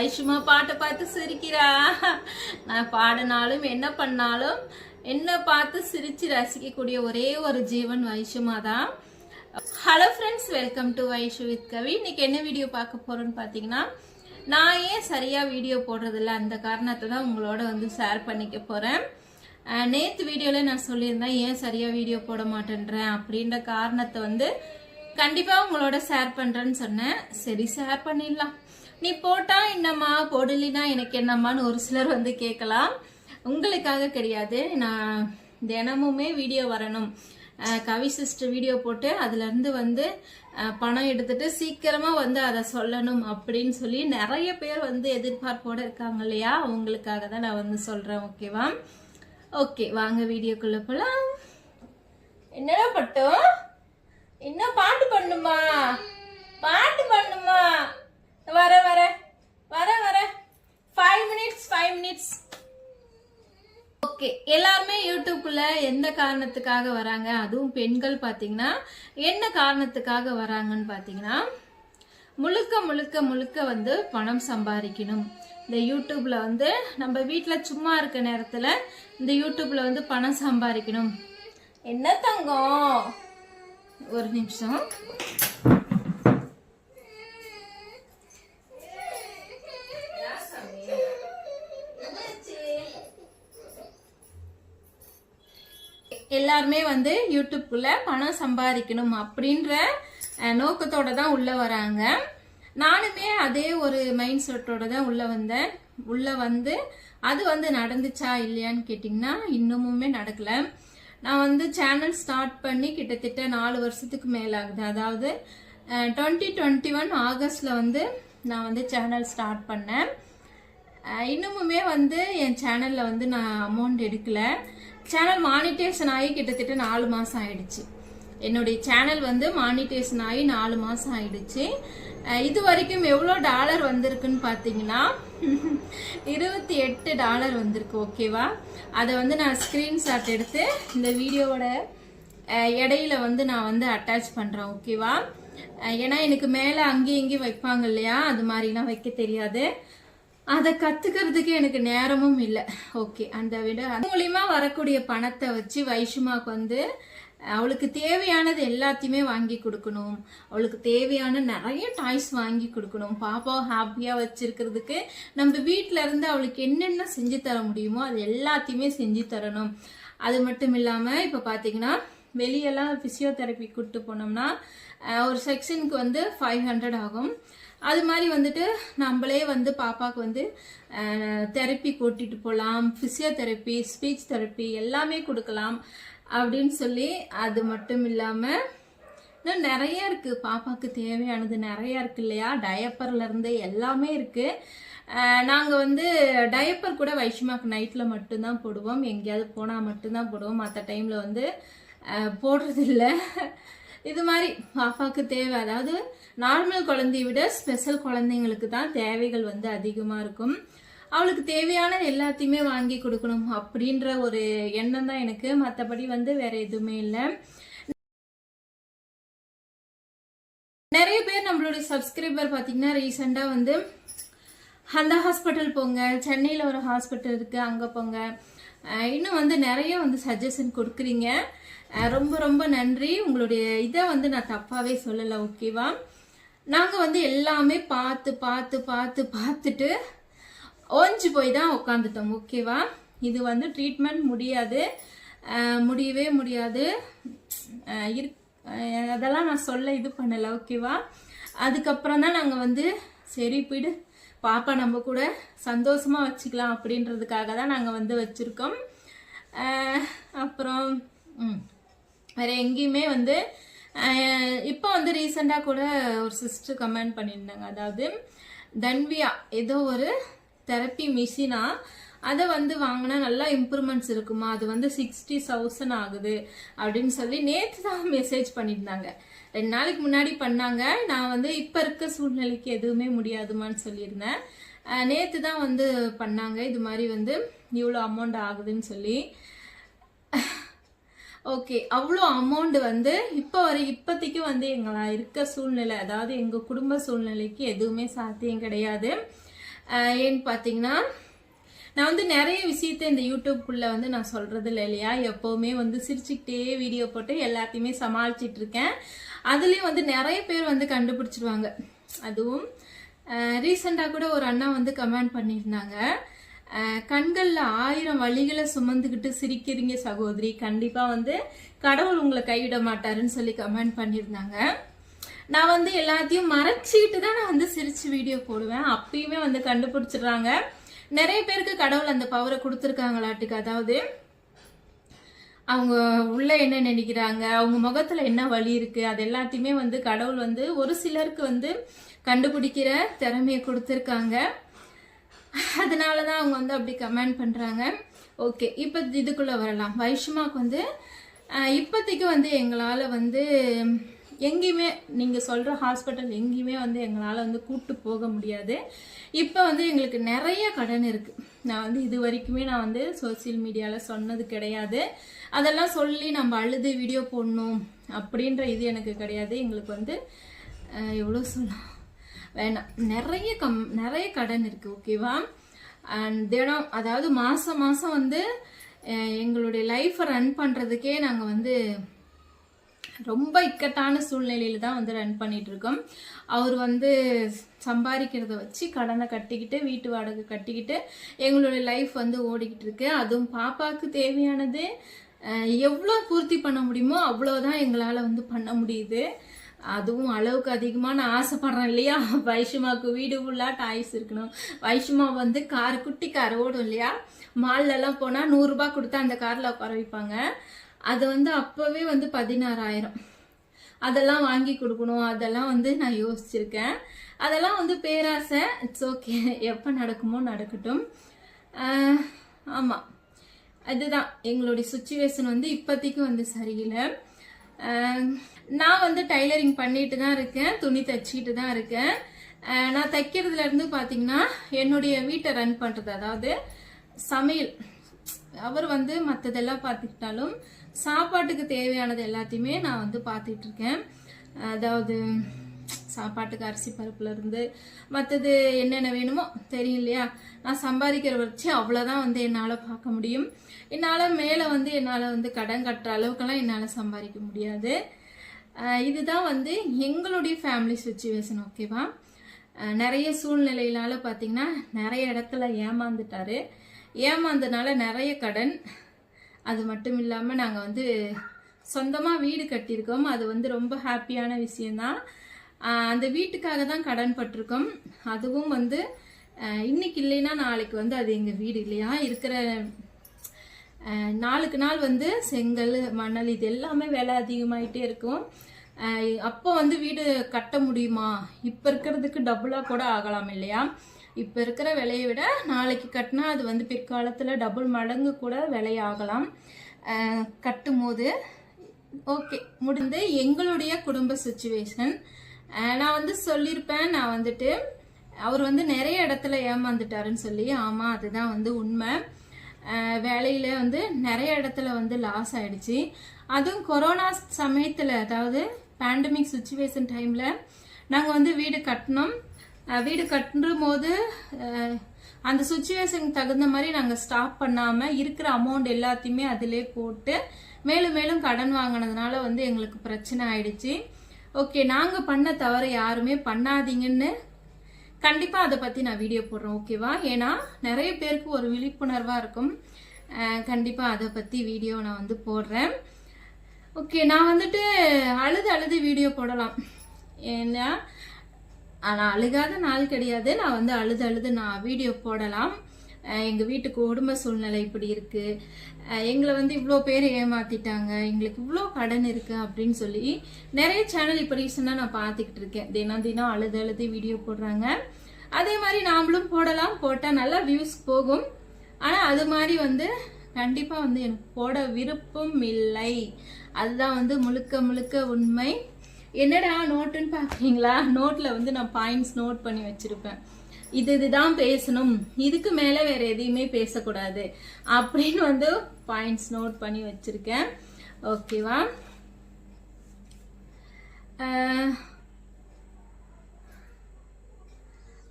ஐஷுமா பாட்டை பார்த்து சிரிக்கிறா. நான் பாடினாலும் என்ன பண்ணாலும் என்ன பார்த்து சிரிச்சு ரசிக்கக்கூடிய ஒரே ஒரு ஜீவன் வைஷுமா தான். Hello friends welcome to Vaishu with Kavi இன்னைக்கு என்ன வீடியோ பார்க்க போறோம்னு பார்த்தீங்கன்னா நான் ஏன் சரியா வீடியோ போடுறதில்ல? அந்த காரணத்தை தான் உங்களோட வந்து ஷேர் பண்ணிக்க போறேன். நேற்று நேத்து வீடியோல நான் சொல்லியிருந்தேன் ஏன் சரியா வீடியோ போட மாட்டேன்றேன் அப்படின்ற காரணத்தை வந்து கண்டிப்பா உங்களோட ஷேர் பண்றேன்னு சொன்னேன். சரி ஷேர் பண்ணிடலாம். நீ போட்டா என்னம்மா போடலினா எனக்கு என்னம்மான்னு ஒரு சிலர் வந்து கேட்கலாம். உங்களுக்காக கிடையாது. நான் தினமுமே வீடியோ வரணும். கவி சிஸ்டர் வீடியோ போட்டு அதுலேருந்து வந்து பணம் எடுத்துட்டு சீக்கிரமாக வந்து அதை சொல்லணும் அப்படின்னு சொல்லி நிறைய பேர் வந்து எதிர்பார்ப்போடு இருக்காங்க இல்லையா? அவங்களுக்காக தான் நான் வந்து சொல்கிறேன் ஓகேவா? ஓகே வாங்க வீடியோக்குள்ளே போகலாம் என்னடா பட்டும் இன்னும் பாட்டு பண்ணுமா? பாட்டு பண்ணுமா? வர வர. வர வர. Five minutes five minutes okay எல்லாருமே யூடியூப்ல எந்த காரணத்துக்காக வராங்க? அதுவும் பெண்கள் பார்த்தீங்கன்னா என்ன காரணத்துக்காக வராங்கன்னு பார்த்தீங்கன்னா முழுக்க முழுக்க முழுக்க வந்து பணம் சம்பாதிக்கணும். இந்த யூடியூப்ல வந்து நம்ம வீட்டில் சும்மா இருக்க நேரத்தில் இந்த யூடியூப்ல வந்து பணம் சம்பாதிக்கணும். என்ன தங்கம்? ஒரு நிமிஷம். எல்லாருமே வந்து யூடியூப்குள்ள பணம் சம்பாதிக்கணும் அப்படின்ற நோக்கத்தோடு நோக்கத்தோட தான் உள்ளே வராங்க. நானுமே அதே ஒரு மைண்ட் செட்டோட தான் உள்ளே வந்தேன். உள்ளே வந்து அது வந்து நடந்துச்சா இல்லையான்னு கேட்டிங்கன்னா இன்னமுமே நடக்கலை. நான் வந்து சேனல் ஸ்டார்ட் பண்ணி கிட்டத்தட்ட நாலு வருஷத்துக்கு மேலாகுது. அதாவது டுவெண்ட்டி டுவெண்ட்டி ஒன் ஆகஸ்டில் வந்து நான் வந்து சேனல் ஸ்டார்ட் பண்ணேன். இன்னமுமே இன்னுமுமே வந்து என் சேனலில் வந்து நான் அமௌண்ட் எடுக்கலை. சேனல் மானிட்டேஷன் ஆகி கிட்டத்தட்ட நாலு மாதம் ஆயிடுச்சு. என்னுடைய சேனல் வந்து மானிட்டேஷன் ஆகி நாலு மாதம் ஆயிடுச்சு. இது வரைக்கும் எவ்வளோ டாலர் வந்திருக்குன்னு பார்த்தீங்கன்னா இருபத்தி எட்டு டாலர் வந்திருக்கு ஓகேவா அதை வந்து நான் ஸ்க்ரீன்ஷாட் எடுத்து இந்த வீடியோவோட இடையில வந்து நான் வந்து அட்டாச் பண்ணுறேன் ஓகேவா ஏன்னா எனக்கு மேலே அங்கேயும் இங்கேயும் வைப்பாங்க இல்லையா? அது மாதிரிலாம் வைக்க தெரியாது. அதை கத்துக்கிறதுக்கு எனக்கு நேரமும் இல்லை. ஓகே அந்த விட அது மூலியமா வரக்கூடிய பணத்தை வச்சு வைஷ்மாவுக்கு வந்து அவளுக்கு தேவையானது எல்லாத்தையுமே வாங்கி கொடுக்கணும். அவளுக்கு தேவையான நிறைய டாய்ஸ் வாங்கி கொடுக்கணும். பாப்பாவை ஹாப்பியாக வச்சிருக்கிறதுக்கு நம்ம வீட்டில இருந்து அவளுக்கு என்னென்ன செஞ்சு தர முடியுமோ அது எல்லாத்தையுமே செஞ்சு தரணும். அது மட்டும் இல்லாமல் இப்போ பார்த்தீங்கன்னா வெளியெல்லாம் ஃபிசியோதெரப்பி கூப்பிட்டு போனோம்னா ஒரு செக்ஷனுக்கு வந்து ஃபைவ் ஹண்ட்ரட் ஆகும். அது மாதிரி வந்துட்டு நம்மளே வந்து பாப்பாவுக்கு வந்து தெரப்பி கூட்டிட்டு போகலாம் ஃபிசியோதெரப்பி ஸ்பீச் தெரப்பி எல்லாமே கொடுக்கலாம் அப்படின்னு சொல்லி அது மட்டும் இல்லாமல் இன்னும் நிறைய இருக்கு. பாப்பாவுக்கு தேவையானது நிறைய இருக்கு இல்லையா? டயப்பர்ல இருந்து எல்லாமே இருக்கு. நாங்கள் வந்து டயப்பர் கூட வைஷ்மாக்கு நைட்டில் மட்டும்தான் போடுவோம். எங்கேயாவது போனால் மட்டும்தான் போடுவோம். மற்ற டைமில் வந்து போடுறதில்லை. இது மாதிரி பாப்பாவுக்கு தேவை. அதாவது நார்மல் குழந்தைய விட ஸ்பெஷல் குழந்தைங்களுக்கு தான் தேவைகள் வந்து அதிகமாக இருக்கும். அவளுக்கு தேவையான எல்லாத்தையுமே வாங்கி கொடுக்கணும் அப்படின்ற ஒரு எண்ணம் தான் எனக்கு. மற்றபடி வந்து வேற எதுவுமே இல்லை. நிறைய பேர் நம்மளுடைய சப்ஸ்கிரைபர் பார்த்தீங்கன்னா ரீசெண்டாக வந்து அந்த ஹாஸ்பிட்டல் போங்க சென்னையில் ஒரு ஹாஸ்பிட்டல் இருக்குது அங்கே போங்க. இன்னும் வந்து நிறைய வந்து சஜஷன் கொடுக்குறீங்க. ரொம்ப ரொம்ப நன்றி. உங்களுடைய இதை வந்து நான் தப்பாகவே சொல்லலை ஓகேவா? நாங்கள் வந்து எல்லாமே பார்த்து பார்த்து பார்த்து பார்த்துட்டு ஓஞ்சு போய் தான் உட்காந்துட்டோம் ஓகேவா? இது வந்து ட்ரீட்மெண்ட் முடியாது. முடியவே முடியாது. இரு அதெல்லாம் நான் சொல்ல இது பண்ணலை ஓகேவா? அதுக்கப்புறம் தான் நாங்கள் வந்து சரி போயிடு பாப்பா நம்ம கூட சந்தோஷமாக வச்சுக்கலாம் அப்படின்றதுக்காக தான் நாங்கள் வந்து வச்சுருக்கோம். அப்புறம் ம். வேற எங்கேயுமே வந்து இப்போ வந்து ரீசெண்டாக கூட ஒரு சிஸ்டர் கமெண்ட் பண்ணியிருந்தாங்க. அதாவது தன்வியா ஏதோ ஒரு தெரப்பி மிஷினா அதை வந்து வாங்கினா நல்லா இம்ப்ரூவ்மெண்ட்ஸ் இருக்குமா? அது வந்து சிக்ஸ்டி தௌசண்ட் ஆகுது அப்படின்னு சொல்லி நேற்று தான் மெசேஜ் பண்ணியிருந்தாங்க. ரெண்டு நாளைக்கு முன்னாடி பண்ணாங்க. நான் வந்து இப்போ இருக்க சூழ்நிலைக்கு எதுவுமே முடியாதுமான்னு சொல்லியிருந்தேன். நேற்று தான் வந்து பண்ணாங்க. இது மாதிரி வந்து இவ்வளோ அமௌண்ட் ஆகுதுன்னு சொல்லி. ஓகே அவ்வளோ அமௌண்ட் வந்து இப்போ வரை இப்போதைக்கு வந்து எங்களா இருக்க சூழ்நிலை அதாவது எங்கள் குடும்ப சூழ்நிலைக்கு எதுவுமே சாத்தியம் கிடையாது. ஏன்னு பார்த்தீங்கன்னா நான் வந்து நிறைய விஷயத்த இந்த யூடியூப்குள்ளே வந்து நான் சொல்கிறது இல்லை இல்லையா? எப்போவுமே வந்து சிரிச்சுக்கிட்டே வீடியோ போட்டு எல்லாத்தையுமே சமாளிச்சிட்டு இருக்கேன். அதுலேயும் வந்து நிறைய பேர் வந்து கண்டுபிடிச்சிருவாங்க. அதுவும் ரீசெண்டாக கூட ஒரு அண்ணா வந்து கமெண்ட் பண்ணியிருந்தாங்க. கண்களில் ஆயிரம் வழிகளை சுமந்துக்கிட்டு சிரிக்கிறீங்க சகோதரி. கண்டிப்பாக வந்து கடவுள் உங்களை கைவிட மாட்டாருன்னு சொல்லி கமெண்ட் பண்ணியிருந்தாங்க. நான் வந்து எல்லாத்தையும் மறைச்சிட்டு தான் நான் வந்து சிரிச்சு வீடியோ போடுவேன். அப்பயுமே வந்து கண்டுபிடிச்சிடுறாங்க. நிறைய பேருக்கு கடவுள் அந்த பவரை கொடுத்துருக்காங்களாட்டுக்கு. அதாவது அவங்க உள்ள என்ன நினைக்கிறாங்க அவங்க முகத்துல என்ன வலி இருக்கு அது எல்லாத்தையுமே வந்து கடவுள் வந்து ஒரு சிலருக்கு வந்து கண்டுபிடிக்கிற திறமையை கொடுத்துருக்காங்க. அதனால தான் அவங்க வந்து அப்படி கமெண்ட் பண்ணுறாங்க ஓகே இப்போ இதுக்குள்ளே வரலாம். வைஷ்மாக்கு வந்து இப்போதைக்கு வந்து எங்களால் வந்து எங்கேயுமே நீங்கள் சொல்கிற ஹாஸ்பிட்டல் எங்கேயுமே வந்து எங்களால் வந்து கூப்பிட்டு போக முடியாது. இப்போ வந்து எங்களுக்கு நிறைய கடன் இருக்குது நான் வந்து இது வரைக்குமே நான் வந்து சோசியல் மீடியாவில் சொன்னது கிடையாது. அதெல்லாம் சொல்லி நம்ம அழுது வீடியோ போடணும் அப்படின்ற இது எனக்கு கிடையாது. எங்களுக்கு வந்து எவ்வளோ சொல்லலாம்? வேணாம். நிறைய கம் நிறைய கடன் இருக்குது ஓகேவா அண்ட் தினம் அதாவது மாதம் மாதம் வந்து எங்களுடைய லைஃப்பை ரன் பண்ணுறதுக்கே நாங்கள் வந்து ரொம்ப இக்கட்டான சூழ்நிலையில் தான் வந்து ரன் பண்ணிட்டு இருக்கோம். அவர் வந்து சம்பாதிக்கிறத வச்சு கடனை கட்டிக்கிட்டு வீட்டு வாடகை கட்டிக்கிட்டு எங்களுடைய லைஃப் வந்து ஓடிக்கிட்டு இருக்கு. அதுவும் பாப்பாவுக்கு தேவையானது எவ்வளோ பூர்த்தி பண்ண முடியுமோ அவ்வளோதான் எங்களால் வந்து பண்ண முடியுது. அதுவும் அளவுக்கு அதிகமாக நான் ஆசைப்பட்றேன் இல்லையா? வைஷ்மாவுக்கு வீடு ஃபுல்லாக டாய்ஸ் இருக்கணும். வைஷ்மா வந்து கார் குட்டி கார் ஓடும் இல்லையா? மால்லலாம் போனால் நூறுரூபா கொடுத்தா அந்த காரில் உட்கார வைப்பாங்க. அது வந்து அப்போவே வந்து பதினாறாயிரம். அதெல்லாம் வாங்கி கொடுக்கணும். அதெல்லாம் வந்து நான் யோசிச்சிருக்கேன். அதெல்லாம் வந்து பேராசை. இட்ஸ் ஓகே எப்போ நடக்குமோ நடக்கட்டும். ஆமாம் அதுதான். எங்களுடைய சுச்சுவேஷன் வந்து இப்போதைக்கு வந்து சரியில்லை. நான் வந்து டைலரிங் பண்ணிட்டு தான் இருக்கேன் துணி தைச்சிக்கிட்டு தான் இருக்கேன். நான் தைக்கிறதுல இருந்து பார்த்தீங்கன்னா என்னுடைய வீட்டை ரன் பண்ணுறது அதாவது சமையல். அவர் வந்து மற்றதெல்லாம் பார்த்துக்கிட்டாலும் சாப்பாட்டுக்கு தேவையானது எல்லாத்தையுமே நான் வந்து பார்த்துட்டு இருக்கேன். அதாவது சாப்பாட்டுக்கு அரிசி பருப்புலேருந்து மற்றது என்னென்ன வேணுமோ தெரியும் இல்லையா? நான் சம்பாதிக்கிற வச்சு அவ்வளோதான் வந்து என்னால் பார்க்க முடியும். என்னால் மேலே வந்து என்னால் வந்து கடன் கட்டுற அளவுக்கெல்லாம் என்னால் சம்பாதிக்க முடியாது. இதுதான் வந்து எங்களுடைய ஃபேமிலி சுச்சுவேஷன் ஓகேவா நிறைய சூழ்நிலையினால பார்த்தீங்கன்னா நிறைய இடத்துல ஏமாந்துட்டாரு. ஏமாந்தனால நிறைய கடன். அது மட்டும் இல்லாமல் நாங்கள் வந்து சொந்தமாக வீடு கட்டியிருக்கோம். அது வந்து ரொம்ப ஹாப்பியான விஷயந்தான் அந்த வீட்டுக்காக தான் கடன் பட்டிருக்கோம். அதுவும் வந்து இன்னைக்கு இல்லைன்னா நாளைக்கு வந்து அது எங்கள் வீடு இல்லையா? இருக்கிற நாளுக்கு நாள் வந்து செங்கல் மணல் இது எல்லாமே விலை அதிகமாயிட்டே இருக்கும். அப்போ வந்து வீடு கட்ட முடியுமா? இப்போ இருக்கிறதுக்கு டபுளாக கூட ஆகலாம் இல்லையா? இப்போ இருக்கிற விலையை விட நாளைக்கு கட்டினா அது வந்து பிற்காலத்தில் டபுள் மடங்கு கூட விலையாகலாம். கட்டும் போது ஓகே முடிந்து எங்களுடைய குடும்ப சுச்சுவேஷன் நான் வந்து சொல்லியிருப்பேன் நான் வந்துட்டு அவர் வந்து நிறைய இடத்துல ஏமாந்துட்டாருன்னு சொல்லி ஆமாம் அதுதான் வந்து உண்மை. வேலையில் வந்து நிறைய இடத்துல வந்து லாஸ் ஆகிடுச்சு அதுவும் கொரோனா சமயத்தில் அதாவது பேண்டமிக் சுச்சுவேஷன் டைமில் நாங்கள் வந்து வீடு கட்டினோம். வீடு கட்டும் போது அந்த சுச்சுவேஷனுக்கு தகுந்த மாதிரி நாங்கள் ஸ்டாப் பண்ணாமல் இருக்கிற அமௌண்ட் எல்லாத்தையுமே அதிலே போட்டு மேலும் மேலும் கடன் வாங்கினதுனால வந்து எங்களுக்கு பிரச்சனை ஆயிடுச்சு. ஓகே நாங்கள் பண்ண தவறு யாருமே பண்ணாதீங்கன்னு கண்டிப்பாக அதை பற்றி நான் வீடியோ போடுறேன் ஓகேவா ஏன்னா நிறைய பேருக்கு ஒரு விழிப்புணர்வாக இருக்கும். கண்டிப்பாக அதை பற்றி வீடியோ நான் வந்து போடுறேன். ஓகே நான் வந்துட்டு அழுது அழுது வீடியோ போடலாம். ஏன்னா ஆனால் அழுகாத நாள் கிடையாது. நான் வந்து அழுது அழுது நான் வீடியோ போடலாம். எங்கள் வீட்டுக்கு வீட்டு குடும்ப சூழ்நிலை இப்படி இருக்குது எங்களை வந்து இவ்வளோ பேர் ஏமாத்திட்டாங்க. எங்களுக்கு இவ்வளோ கடன் இருக்குது அப்படின்னு சொல்லி நிறைய சேனல் இப்போ ரீசெண்டாக நான் பார்த்துக்கிட்டு இருக்கேன். தினம் தினம் அழுது அழுது வீடியோ போடுறாங்க. அதே மாதிரி நாமளும் போடலாம். போட்டால் நல்லா வியூஸ் போகும். ஆனால் அது மாதிரி வந்து கண்டிப்பாக வந்து எனக்கு போட விருப்பம் இல்லை. அதுதான் வந்து முழுக்க முழுக்க உண்மை. என்னடா நோட்டுன்னு பார்க்குறீங்களா? நோட்டில் வந்து நான் பாயிண்ட்ஸ் நோட் பண்ணி வச்சுருப்பேன். இது இதுதான் பேசணும். இதுக்கு மேலே வேற எதையுமே பேசக்கூடாது. அப்படின்னு வந்து பாயிண்ட்ஸ் நோட் பண்ணி வச்சிருக்கேன். ஓகேவா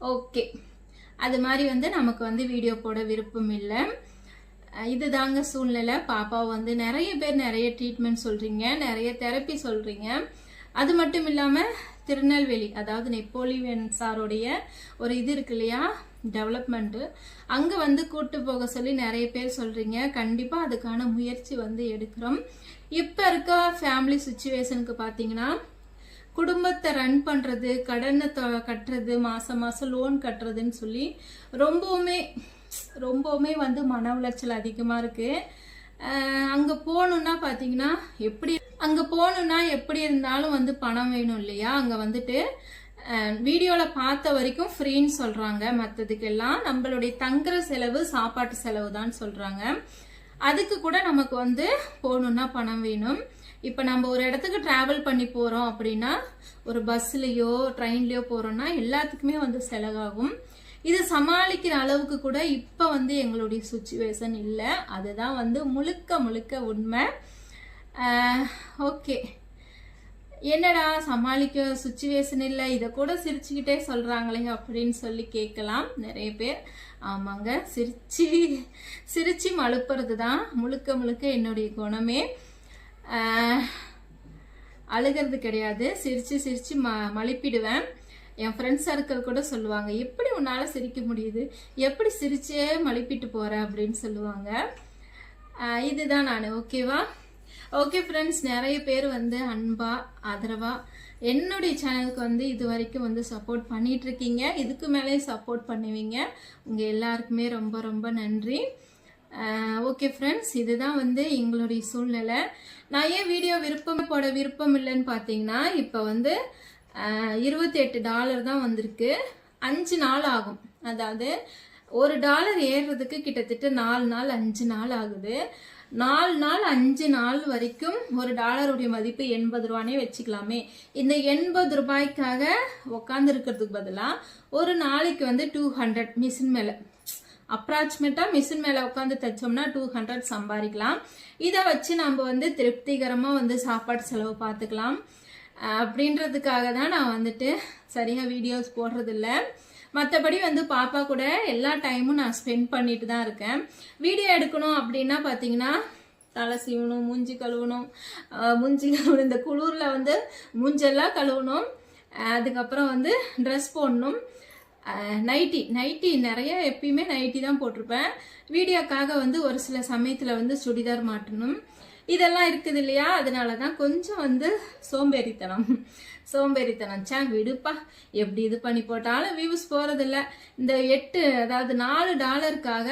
ஓகே அது மாதிரி வந்து நமக்கு வந்து வீடியோ போட விருப்பம் இல்லை. இதுதாங்க சூழ்நிலை. பாப்பா வந்து நிறைய பேர் நிறைய ட்ரீட்மெண்ட் சொல்றீங்க. நிறைய தெரப்பி சொல்றீங்க. அது மட்டும் இல்லாமல் திருநெல்வேலி அதாவது நெப்போலியன் சாருடைய ஒரு இது இருக்கு இல்லையா? டெவலப்மெண்ட்டு அங்கே வந்து கூட்டு போக சொல்லி நிறைய பேர் சொல்கிறீங்க கண்டிப்பாக அதுக்கான முயற்சி வந்து எடுக்கிறோம். இப்போ இருக்க ஃபேமிலி சுச்சுவேஷனுக்கு பார்த்தீங்கன்னா குடும்பத்தை ரன் பண்ணுறது கடனை தொ- கட்டுறது மாதம் மாதம் லோன் கட்டுறதுன்னு சொல்லி ரொம்பவுமே ரொம்பவுமே வந்து மன உளைச்சல் அதிகமாக இருக்குது அங்கே போகணுன்னா பார்த்தீங்கன்னா எப்படி அங்கே போகணுன்னா எப்படி இருந்தாலும் வந்து பணம் வேணும் இல்லையா? அங்கே வந்துட்டு வீடியோவில் பார்த்த வரைக்கும் ஃப்ரீன்னு சொல்கிறாங்க மற்றதுக்கெல்லாம் நம்மளுடைய தங்குற செலவு சாப்பாட்டு செலவு தான் சொல்கிறாங்க அதுக்கு கூட நமக்கு வந்து போகணுன்னா பணம் வேணும். இப்போ நம்ம ஒரு இடத்துக்கு ட்ராவல் பண்ணி போகிறோம் அப்படின்னா ஒரு பஸ்லேயோ ட்ரெயின்லேயோ போகிறோம்னா எல்லாத்துக்குமே வந்து செலவாகும். இது சமாளிக்கிற அளவுக்கு கூட இப்போ வந்து எங்களுடைய சுச்சுவேஷன் இல்லை. அதுதான் வந்து முழுக்க முழுக்க உண்மை. ஓகே என்னடா சமாளிக்க சுச்சுவேஷன் இல்லை? இதை கூட சிரிச்சுக்கிட்டே சொல்கிறாங்களே அப்படின்னு சொல்லி கேட்கலாம். நிறைய பேர். ஆமாங்க சிரிச்சு சிரிச்சு மழுப்புறது தான் முழுக்க முழுக்க என்னுடைய குணமே. அழுகிறது கிடையாது. சிரித்து சிரித்து ம மழுப்பிடுவேன். என் ஃப்ரெண்ட்ஸ் சர்க்கிள் கூட சொல்லுவாங்க எப்படி உன்னால் சிரிக்க முடியுது? எப்படி சிரிச்சே மழுப்பிட்டு போகிற அப்படின்னு சொல்லுவாங்க. இதுதான் நான். ஓகேவா ஓகே ஃப்ரெண்ட்ஸ் நிறைய பேர் வந்து அன்பா ஆதரவா என்னுடைய சேனலுக்கு வந்து இது வரைக்கும் வந்து சப்போர்ட் பண்ணிட்டு இருக்கீங்க இதுக்கு மேலே சப்போர்ட் பண்ணுவீங்க. உங்க எல்லாருக்குமே ரொம்ப ரொம்ப நன்றி. ஓகே ஃப்ரெண்ட்ஸ் இதுதான் வந்து எங்களுடைய சூழ்நிலை. நான் ஏன் வீடியோ விருப்பம் போட விருப்பம் இல்லைன்னு பார்த்தீங்கன்னா இப்போ வந்து இருபத்தி எட்டு டாலர் தான் வந்திருக்கு. அஞ்சு நாள் ஆகும். அதாவது ஒரு டாலர் ஏறுறதுக்கு கிட்டத்தட்ட நாலு நாள் அஞ்சு நாள் ஆகுது. நாலு நாள் அஞ்சு நாள் வரைக்கும் ஒரு டாலருடைய மதிப்பு எண்பது ரூபானே வச்சுக்கலாமே. இந்த எண்பது ரூபாய்க்காக உக்காந்து இருக்கிறதுக்கு பதிலாக ஒரு நாளைக்கு வந்து டூ ஹண்ட்ரட் மிஷின் மேலே அப்ராக்சிமேட்டாக மிஷின் மேலே உட்காந்து தைச்சோம்னா டூ ஹண்ட்ரட் சம்பாதிக்கலாம். இதை வச்சு நம்ம வந்து திருப்திகரமாக வந்து சாப்பாடு செலவு பார்த்துக்கலாம். அப்படின்றதுக்காக தான் நான் வந்துட்டு சரியாக வீடியோஸ் போடுறதில்ல. மற்றபடி வந்து பாப்பா கூட எல்லா டைமும் நான் ஸ்பெண்ட் பண்ணிட்டு தான் இருக்கேன். வீடியோ எடுக்கணும் அப்படின்னா பார்த்தீங்கன்னா தலை சீவணும் மூஞ்சி கழுவணும். மூஞ்சி கழுவணும். இந்த குளிரில் வந்து மூஞ்செல்லாம் கழுவணும். அதுக்கப்புறம் வந்து ட்ரெஸ் போடணும். நைட்டி நைட்டி நிறைய எப்பயுமே நைட்டி தான் போட்டிருப்பேன். வீடியோக்காக வந்து ஒரு சில சமயத்தில் வந்து சுடிதார் மாட்டணும். இதெல்லாம் இருக்குது இல்லையா? அதனால தான் கொஞ்சம் வந்து சோம்பேறித்தனம். சோம்பேறித்தனம். சே விடுப்பா. எப்படி இது பண்ணி போட்டாலும் வியூஸ் போகிறதில்ல இந்த எட்டு அதாவது நாலு டாலருக்காக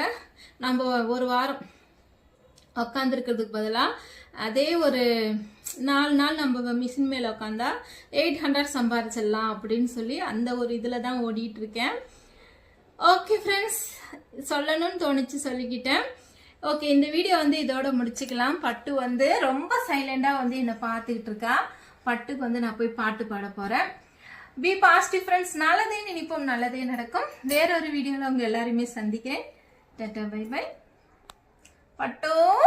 நம்ம ஒரு வாரம் உக்காந்துருக்கிறதுக்கு பதிலாக அதே ஒரு நாலு நாள் நம்ம மிஷின் மேலே உட்காந்தா எயிட் ஹண்ட்ரட் சம்பாரிச்சிடலாம் அப்படின்னு சொல்லி அந்த ஒரு இதில் தான் ஓடிட்டு இருக்கேன். ஓகே ஃப்ரெண்ட்ஸ் சொல்லணும்னு தோணுச்சு சொல்லிக்கிட்டேன். ஓகே இந்த வீடியோ வந்து இதோட முடிச்சுக்கலாம். பட்டு வந்து ரொம்ப சைலண்டாக வந்து என்னை பார்த்துக்கிட்டு இருக்கா. பட்டுக்கு வந்து நான் போய் பாட்டு பாட போகிறேன் பி பாசிட்டிவ் ஃப்ரெண்ட்ஸ் நல்லதே நினைப்போம் நல்லதே நடக்கும். வேறொரு வீடியோவில் உங்கள் எல்லாருமே சந்திக்கிறேன். டாட்டா பை பை பட்டும்